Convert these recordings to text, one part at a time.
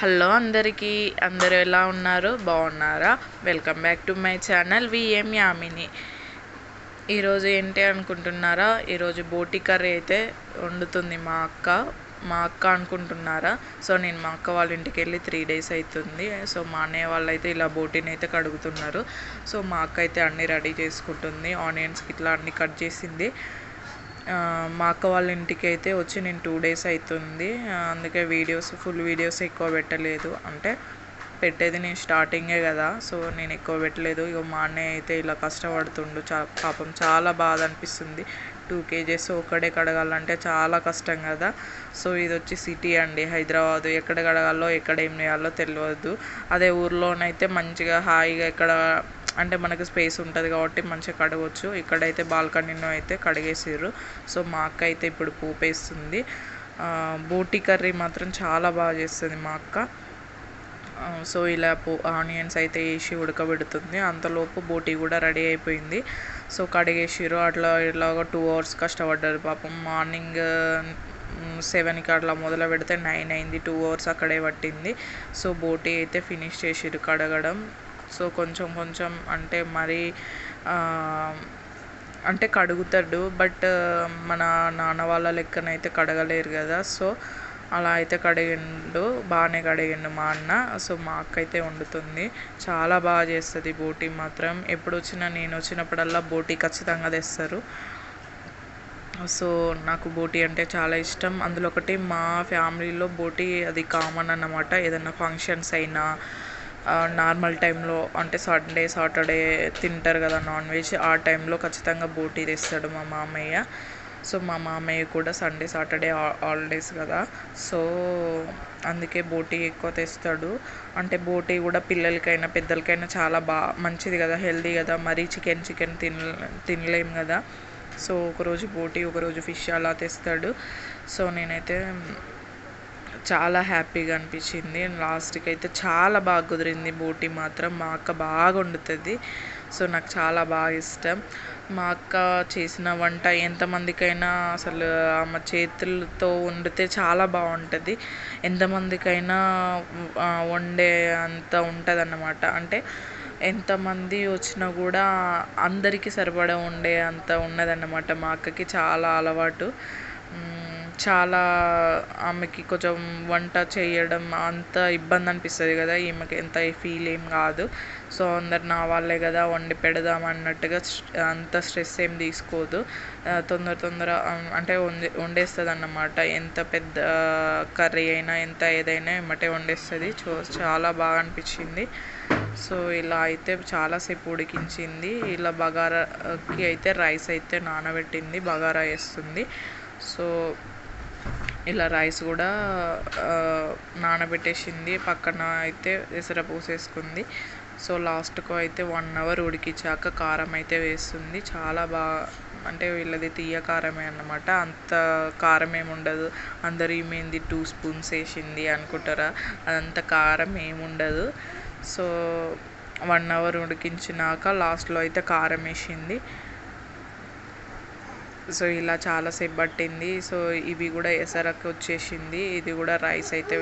Hello అందరికీ అందరు ఎలా ఉన్నారు? బాగున్నారా? Welcome back to my channel VM Yamini. ఈరోజు ఏంటి అనుకుంటున్నారా? ఈరోజు బోటి కర్రీ అయితే వండుతుంది మా అక్క మా అక్క అనుకుంటున్నారా? సో నేను మా అక్క వాళ్ళ ఇంటికి వెళ్ళి త్రీ డేస్ అవుతుంది సో మా అన్నయ్య వాళ్ళు అయితే ఇలా బోటీని అయితే కడుగుతున్నారు. సో మా అక్క అయితే అన్నీ రెడీ చేసుకుంటుంది. ఆనియన్స్కి ఇట్లా అన్నీ కట్ చేసింది. మా అక్క వాళ్ళ ఇంటికి అయితే వచ్చి నేను టూ డేస్ అవుతుంది అందుకే వీడియోస్ ఫుల్ వీడియోస్ ఎక్కువ పెట్టలేదు. అంటే పెట్టేది నేను స్టార్టింగే కదా సో నేను ఎక్కువ పెట్టలేదు. ఇక మా అన్నయ్య అయితే ఇలా కష్టపడుతుండు. చా పాపం చాలా బాధ అనిపిస్తుంది. టూ కేజెస్ ఒకడే కడగాలంటే చాలా కష్టం కదా. సో ఇది వచ్చి సిటీ అండి. హైదరాబాదు ఎక్కడ కడగాలో ఎక్కడ ఏం చేయాలో తెలియదు. అదే ఊర్లోనైతే మంచిగా హాయిగా ఇక్కడ అంటే మనకు స్పేస్ ఉంటుంది కాబట్టి మంచిగా కడగవచ్చు ఇక్కడైతే బాల్కనీలో అయితే కడిగేసారు సో మా అక్క అయితే ఇప్పుడు పోపేస్తుంది. బోటి కర్రీ మాత్రం చాలా బాగా చేస్తుంది మా అక్క. సో ఇలా పో ఆనియన్స్ అయితే వేసి ఉడకబెడుతుంది. అంతలోపు బోటి కూడా రెడీ అయిపోయింది. సో కడిగేసిర్రు. అట్లా ఇలాగ టూ అవర్స్ కష్టపడ్డారు పాపం. మార్నింగ్ సెవెన్కి అట్లా మొదలు పెడితే నైన్ అయింది. టూ అవర్స్ అక్కడే పట్టింది. సో బోటి అయితే ఫినిష్ చేసిరు కడగడం. సో కొంచెం కొంచెం అంటే మరీ అంటే కడుగుతాడు. బట్ మన నాన్న వాళ్ళ లెక్కనైతే కడగలేరు కదా. సో అలా అయితే కడిగిండు. బాగానే కడిగిండు మా అన్న. సో మా అక్క అయితే వండుతుంది. చాలా బాగా చేస్తుంది బోటి మాత్రం. ఎప్పుడు వచ్చినా నేను వచ్చినప్పుడల్లా బోటీ ఖచ్చితంగా తెస్తారు. సో నాకు బోటీ అంటే చాలా ఇష్టం. అందులో ఒకటి మా ఫ్యామిలీలో బోటీ అది కామన్ అన్నమాట. ఏదైనా ఫంక్షన్స్ అయినా నార్మల్ టైంలో అంటే సండే సాటర్డే తింటారు కదా నాన్ వెజ్ ఆ టైంలో ఖచ్చితంగా బోటీ తెస్తాడు మా మామయ్య. సో మా మామయ్య కూడా సండే సాటర్డే హాలిడేస్ కదా. సో అందుకే బోటీ ఎక్కువ తెస్తాడు. అంటే బోటీ కూడా పిల్లలకైనా పెద్దలకైనా చాలా బా మంచిది కదా హెల్దీ కదా. మరీ చికెన్ చికెన్ తిన తినలేం కదా. సో ఒకరోజు బోటీ ఒకరోజు ఫిష్ అలా తెస్తాడు. సో నేనైతే చాలా హ్యాపీగా అనిపించింది. లాస్ట్కి అయితే చాలా బాగా కుదిరింది. బోటి మాత్రం మా అక్క బాగా వండుతుంది. సో నాకు చాలా బాగా ఇష్టం. మా అక్క చేసిన వంట ఎంతమందికైనా అసలు ఆమె చేతులతో వండితే చాలా బాగుంటుంది. ఎంతమందికైనా వండే అంత ఉంటుంది అన్నమాట అంటే ఎంతమంది వచ్చినా కూడా అందరికీ సరిపడా ఉండే అంత ఉన్నదన్నమాట మా అక్కకి. చాలా అలవాటు. చాలా ఆమెకి కొంచెం వంట చేయడం అంత ఇబ్బంది అనిపిస్తుంది కదా ఈమెకి ఎంత ఫీల్ ఏం కాదు. సో అందరు నా వాళ్ళే కదా వండి పెడదాం అన్నట్టుగా అంత స్ట్రెస్ ఏం తీసుకోదు. తొందర తొందర అంటే వండే వండేస్తుంది అన్నమాట ఎంత పెద్ద కర్రీ అయినా ఎంత ఏదైనా ఎమ్మటే వండేస్తుంది. చూ చాలా బాగా అనిపించింది. సో ఇలా అయితే చాలాసేపు ఉడికించింది. ఇలా బగారాకి అయితే రైస్ అయితే నానబెట్టింది బగారా వేస్తుంది. సో ఇలా రైస్ కూడా నానబెట్టేసింది. పక్కన అయితే ఎసర పోసేసుకుంది. సో లాస్ట్కు అయితే వన్ అవర్ ఉడికించాక కారం అయితే వేస్తుంది. చాలా బాగా అంటే వీళ్ళది తీయ కారమే అన్నమాట. అంత కారం ఏమి ఉండదు. అందరు ఏమైంది టూ స్పూన్స్ వేసింది అనుకుంటారా? అదంత కారం ఏమి ఉండదు. సో వన్ అవర్ ఉడికించినాక లాస్ట్లో అయితే కారం వేసింది. సో ఇలా చాలాసేపు పట్టింది. సో ఇవి కూడా ఎసరకు వచ్చేసింది. ఇది కూడా రైస్ అయితే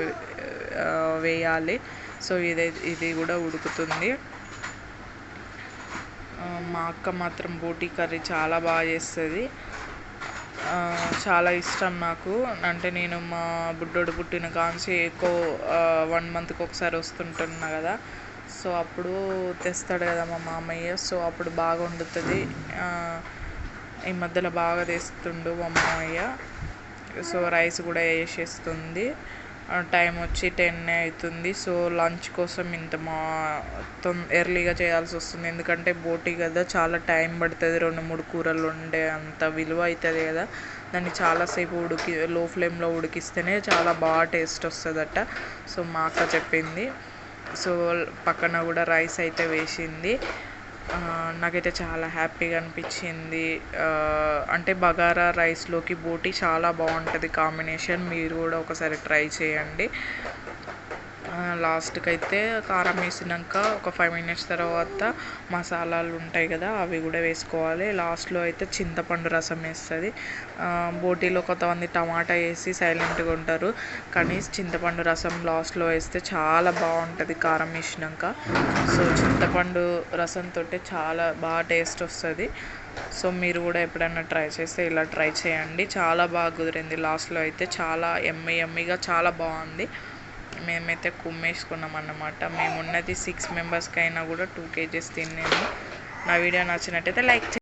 వేయాలి. సో ఇది ఇది కూడా ఉడుకుతుంది. మా అక్క మాత్రం బోటీ కర్రీ చాలా బాగా చేస్తుంది. చాలా ఇష్టం నాకు. అంటే నేను మా బుడ్డోడు పుట్టిన కాంచి ఎక్కువ వన్ మంత్కి ఒకసారి వస్తుంటున్నా కదా. సో అప్పుడు తెస్తాడు కదా మా మామయ్య. సో అప్పుడు బాగా వండుతుంది. ఈ మధ్యలో బాగా తెస్తుండు అమ్మయ్య. సో రైస్ కూడా వేసేస్తుంది. టైం వచ్చి టెన్ అవుతుంది. సో లంచ్ కోసం ఇంత మా తొం ఎర్లీగా చేయాల్సి వస్తుంది. ఎందుకంటే బోటి కదా చాలా టైం పడుతుంది. రెండు మూడు కూరలు ఉండే అంత విలువ అవుతుంది కదా. దాన్ని చాలాసేపు ఉడికి లో ఫ్లేమ్లో ఉడికిస్తేనే చాలా బాగా టేస్ట్ వస్తుందట. సో మా అక్క చెప్పింది. సో పక్కన కూడా రైస్ అయితే వేసింది. నాకైతే చాలా హ్యాపీగా అనిపించింది. అంటే బగారా రైస్లోకి బోటి చాలా బాగుంటుంది కాంబినేషన్. మీరు కూడా ఒకసారి ట్రై చేయండి. లాస్ట్కి అయితే కారం వేసినాక ఒక ఫైవ్ మినిట్స్ తర్వాత మసాలాలు ఉంటాయి కదా అవి కూడా వేసుకోవాలి. లాస్ట్లో అయితే చింతపండు రసం వేస్తుంది. బోటీలో కొంతమంది టమాటా వేసి సైలెంట్గా ఉంటారు. కానీ చింతపండు రసం లాస్ట్లో వేస్తే చాలా బాగుంటుంది కారం వేసినాక. సో చింతపండు రసంతో చాలా బాగా టేస్ట్ వస్తుంది. సో మీరు కూడా ఎప్పుడైనా ట్రై చేస్తే ఇలా ట్రై చేయండి. చాలా బాగా కుదిరింది. లాస్ట్లో అయితే చాలా ఎమ్మి ఎమ్మిగా చాలా బాగుంది. మేమైతే కుమ్మేసుకున్నాం అన్నమాట. మేము ఉన్నది సిక్స్ మెంబర్స్కి అయినా కూడా టూ కేజీస్ తిన్నాము. నా వీడియో నచ్చినట్టయితే లైక్